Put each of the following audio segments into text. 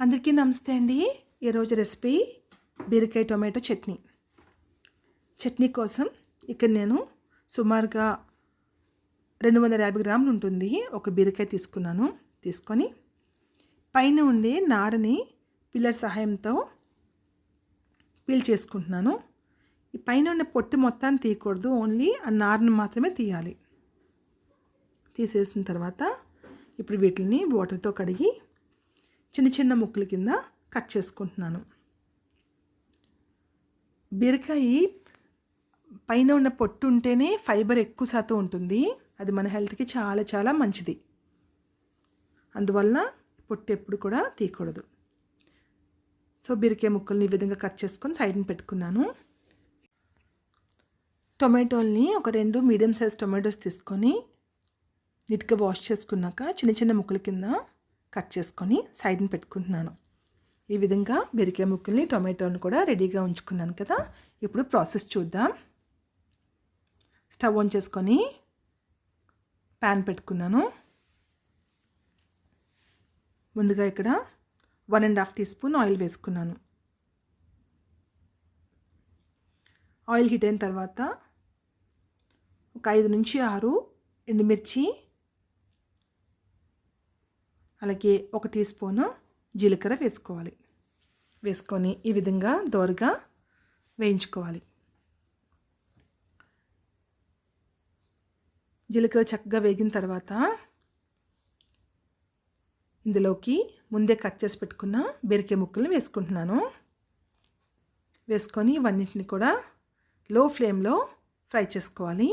అందరికీ నమస్తే అండి. ఈరోజు రెసిపీ బీరకాయ టొమాటో చట్నీ. చట్నీ కోసం ఇక్కడ నేను సుమారుగా రెండు వందల యాభై గ్రాములు ఉంటుంది. ఒక బీరకాయ తీసుకున్నాను. తీసుకొని పైన ఉండే నారని పిల్లర్ సహాయంతో పీల్ చేసుకుంటున్నాను. ఈ పైన ఉన్న పొట్టు మొత్తాన్ని తీయకూడదు. ఓన్లీ ఆ నారని మాత్రమే తీయాలి. తీసేసిన తర్వాత ఇప్పుడు వీటిని వాటర్తో కడిగి చిన్న చిన్న ముక్కల కింద కట్ చేసుకుంటున్నాను. బీరకాయ పైన ఉన్న పొట్టు ఉంటేనే ఫైబర్ ఎక్కువ శాతం ఉంటుంది. అది మన హెల్త్కి చాలా చాలా మంచిది. అందువలన పొట్టు ఎప్పుడు కూడా తీయకూడదు. సో బీరకాయ ముక్కల్ని ఈ విధంగా కట్ చేసుకొని సైడ్ని పెట్టుకున్నాను. టొమాటోల్ని ఒక రెండు మీడియం సైజ్ టొమాటోస్ తీసుకొని నీట్గా వాష్ చేసుకున్నాక చిన్న చిన్న ముక్కల కింద కట్ చేసుకొని సైడ్ని పెట్టుకుంటున్నాను. ఈ విధంగా బీరకాయ ముక్కల్ని టొమాటోని కూడా రెడీగా ఉంచుకున్నాను కదా. ఇప్పుడు ప్రాసెస్ చూద్దాం. స్టవ్ ఆన్ చేసుకొని ప్యాన్ పెట్టుకున్నాను. ముందుగా ఇక్కడ one and half teaspoon oil వేసుకున్నాను. ఆయిల్ హీట్ అయిన తర్వాత ఒక ఐదు నుంచి ఆరు ఎండుమిర్చి అలాగే ఒక టీ స్పూను జీలకర్ర వేసుకోవాలి. వేసుకొని ఈ విధంగా దోరగా వేయించుకోవాలి. జీలకర్ర చక్కగా వేగిన తర్వాత ఇందులోకి ముందే కట్ చేసి పెట్టుకున్న బీరకాయ ముక్కల్ని వేసుకుంటున్నాను. వేసుకొని ఇవన్నింటిని కూడా లో ఫ్లేమ్లో ఫ్రై చేసుకోవాలి.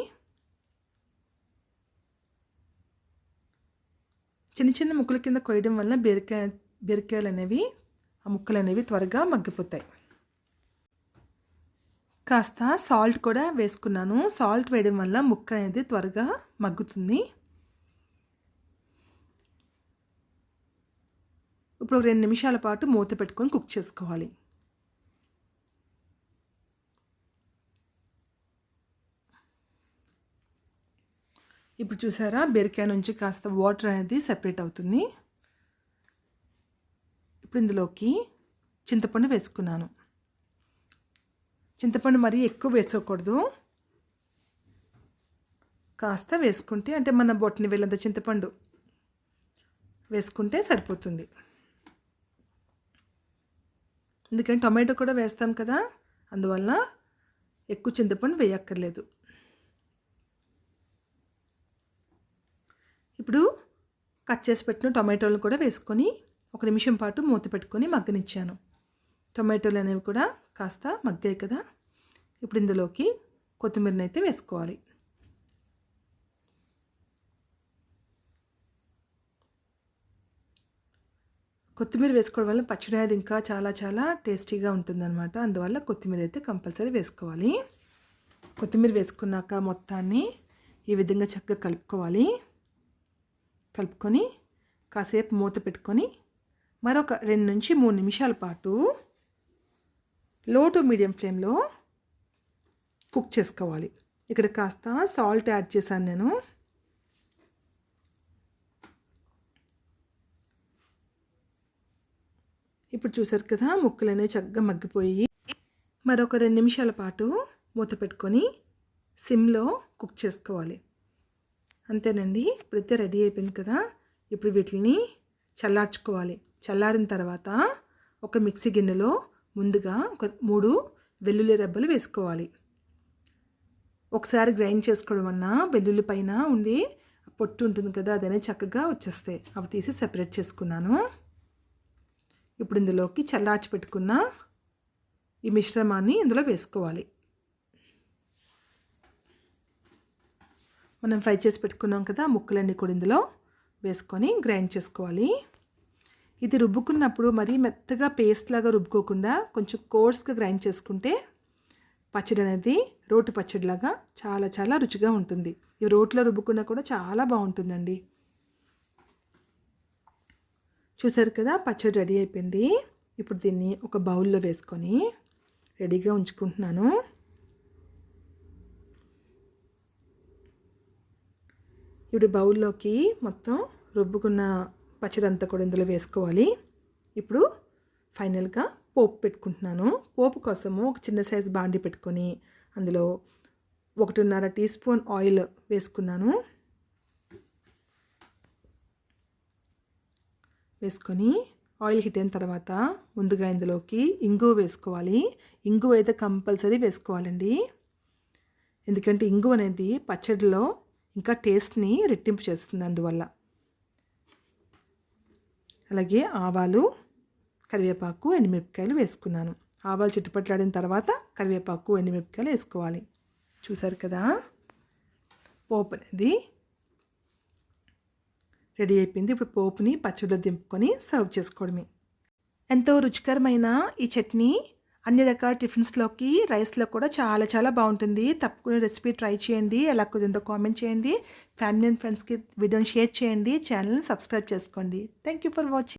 చిన్న చిన్న ముక్కల కింద కొయ్యడం వల్ల బీరకాయ బీరకాయలు అనేవి ఆ ముక్కలు అనేవి త్వరగా మగ్గిపోతాయి. కాస్త సాల్ట్ కూడా వేసుకున్నాను. సాల్ట్ వేయడం వల్ల ముక్క అనేది త్వరగా మగ్గుతుంది. ఇప్పుడు రెండు నిమిషాల పాటు మూత పెట్టుకొని కుక్ చేసుకోవాలి. ఇప్పుడు చూసారా? బీరకాయ నుంచి కాస్త వాటర్ అనేది సెపరేట్ అవుతుంది. ఇప్పుడు ఇందులోకి చింతపండు వేసుకున్నాను. చింతపండు మరీ ఎక్కువ వేసుకోకూడదు. కాస్త వేసుకుంటే అంటే మన బొట్టని వెళ్ళంత చింతపండు వేసుకుంటే సరిపోతుంది. ఎందుకంటే టొమాటో కూడా వేస్తాం కదా అందువల్ల ఎక్కువ చింతపండు వేయక్కర్లేదు. ఇప్పుడు కట్ చేసి పెట్టిన టొమాటోలు కూడా వేసుకొని ఒక నిమిషం పాటు మూత పెట్టుకొని మగ్గనిచ్చాను. టొమాటోలు అనేవి కూడా కాస్త మగ్గాయి కదా. ఇప్పుడు ఇందులోకి కొత్తిమీరని అయితే వేసుకోవాలి. కొత్తిమీర వేసుకోవడం వల్ల పచ్చడి అనేది ఇంకా చాలా చాలా టేస్టీగా ఉంటుందన్నమాట. అందువల్ల కొత్తిమీర అయితే కంపల్సరీ వేసుకోవాలి. కొత్తిమీర వేసుకున్నాక మొత్తాన్ని ఈ విధంగా చక్కగా కలుపుకోవాలి. కలుపుకొని కాసేపు మూత పెట్టుకొని మరొక రెండు నుంచి మూడు నిమిషాల పాటు లో టు మీడియం ఫ్లేమ్లో కుక్ చేసుకోవాలి. ఇక్కడ కాస్త సాల్ట్ యాడ్ చేశాను నేను. ఇప్పుడు చూసారు కదా ముక్కలు అనేవి చక్కగా మగ్గిపోయి మరొక రెండు నిమిషాల పాటు మూత పెట్టుకొని సిమ్లో కుక్ చేసుకోవాలి. అంతేనండి. ఇప్పుడైతే రెడీ అయిపోయింది కదా. ఇప్పుడు వీటిని చల్లార్చుకోవాలి. చల్లారిన తర్వాత ఒక మిక్సీ గిన్నెలో ముందుగా ఒక మూడు వెల్లుల్లి రెబ్బలు వేసుకోవాలి. ఒకసారి గ్రైండ్ చేసుకోవడం వలన వెల్లుల్లి పైన ఉండి పొట్టు ఉంటుంది కదా అదనే చక్కగా వచ్చేస్తాయి. అవి తీసి సెపరేట్ చేసుకున్నాను. ఇప్పుడు ఇందులోకి చల్లార్చి పెట్టుకున్న ఈ మిశ్రమాన్ని ఇందులో వేసుకోవాలి. మనం ఫ్రై చేసి పెట్టుకున్నాం కదా ముక్కలన్నీ కూడా ఇందులో వేసుకొని గ్రైండ్ చేసుకోవాలి. ఇది రుబ్బుకున్నప్పుడు మరీ మెత్తగా పేస్ట్ లాగా రుబ్బుకోకుండా కొంచెం కోర్స్గా గ్రైండ్ చేసుకుంటే పచ్చడి అనేది రోటి పచ్చడిలాగా చాలా చాలా రుచిగా ఉంటుంది. ఈ రోట్లో రుబ్బుకున్నా కూడా చాలా బాగుంటుందండి. చూసారు కదా పచ్చడి రెడీ అయిపోయింది. ఇప్పుడు దీన్ని ఒక బౌల్లో వేసుకొని రెడీగా ఉంచుకుంటున్నాను. ఇప్పుడు బౌల్లోకి మొత్తం రుబ్బుకున్న పచ్చడి అంతా కూడా ఇందులో వేసుకోవాలి. ఇప్పుడు ఫైనల్గా పోపు పెట్టుకుంటున్నాను. పోపు కోసము ఒక చిన్న సైజు బాండి పెట్టుకొని అందులో ఒకటిన్నర టీ స్పూన్ ఆయిల్ వేసుకున్నాను. వేసుకొని ఆయిల్ హిట్ అయిన తర్వాత ముందుగా ఇందులోకి ఇంగు వేసుకోవాలి. ఇంగు అయితే కంపల్సరీ వేసుకోవాలండి. ఎందుకంటే ఇంగు అనేది పచ్చడిలో ఇంకా టేస్ట్ని రెట్టింపు చేస్తుంది అందువల్ల. అలాగే ఆవాలు కరివేపాకు ఎండుమిరపకాయలు వేసుకున్నాను. ఆవాలు చిట్టుపట్లాడిన తర్వాత కరివేపాకు ఎండుమిరపకాయలు వేసుకోవాలి. చూసారు కదా? పోపు అనేది రెడీ అయిపోయింది. ఇప్పుడు పోపుని పచ్చడిలో దింపుకొని సర్వ్ చేసుకోవడమే. ఎంతో రుచికరమైన ఈ చట్నీ అన్ని రకాల టిఫిన్స్లోకి రైస్లో కూడా చాలా చాలా బాగుంటుంది. తప్పకుండా రెసిపీ ట్రై చేయండి. ఎలా కుదిరిందో కామెంట్ చేయండి. ఫ్యామిలీ అండ్ ఫ్రెండ్స్కి వీడియోని షేర్ చేయండి. ఛానల్ని సబ్స్క్రైబ్ చేసుకోండి. Thank you for watching.